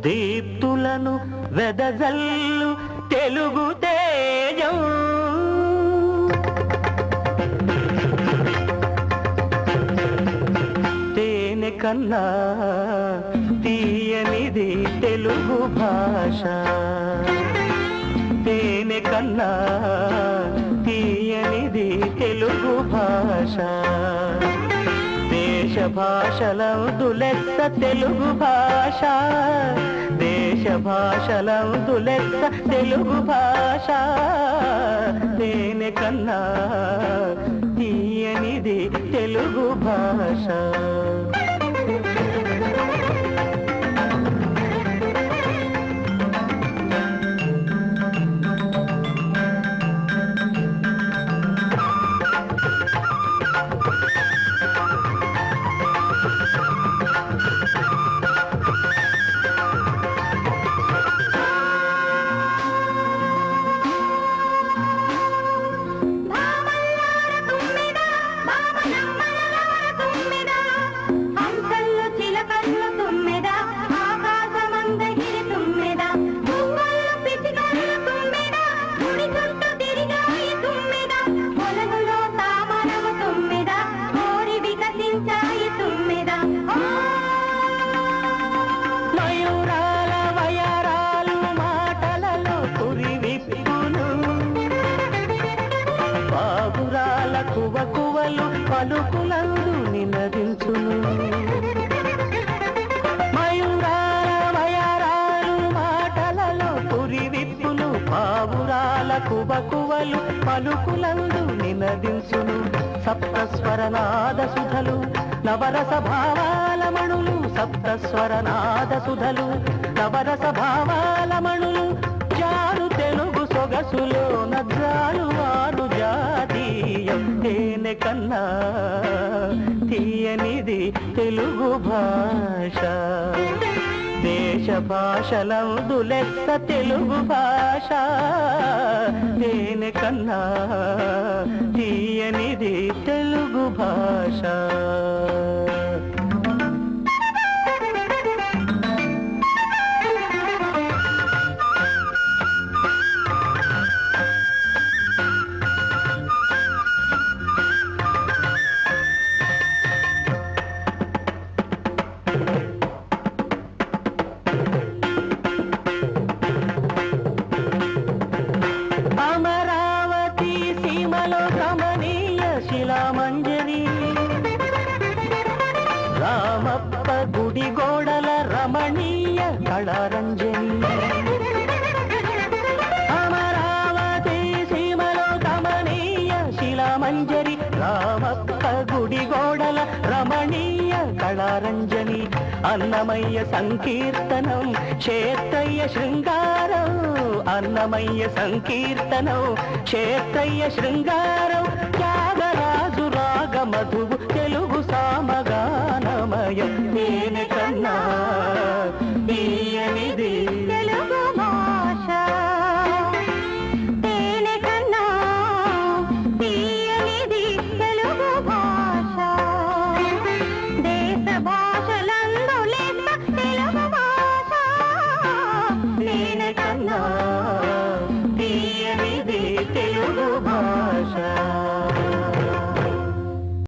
దీప్తులను వెదజల్లు తెలుగు తేజం. తేనె కన్నా తీయనిది తెలుగు భాష. తేనె కన్నా తీయనిది తెలుగు భాష. భాషలందులెత్త తెలుగు భాష. దేశ భాషలందులెత్త తెలుగు భాష. తేనె కన్నా తీయనిది తెలుగు భాష. పలుకులందు నినదించును మయూరాల వయరాలు మాటలలో కురి విప్పులు కుబకువలు కువ కువలు పలుకులందు నినదించును సప్తస్వరనాద సుధలు నవరస భావాల మణులు సప్తస్వరనాద సుధలు నవరస భావాల మణులు జారు తెలుగు సొగసులు. తెలుగు భాష. దేశ భాషలందులెస్స తెలుగు భాష. తేనె కన్నా తీయనిది తెలుగు భాష. రామప్ప గుడి గోడల రమణీయ కళారంజని. అమరావతి సీమలో గమనీయ శిలామంజరి రామప్ప గుడి గోడల రమణీయ కళారంజని. అన్నమయ్య సంకీర్తనం క్షేత్రయ్య శృంగారం. అన్నమయ్య సంకీర్తనం క్షేత్రయ్య శృంగారం. త్యాగరాజు రాగ మధువు తెలుగు సామగా 哎呀！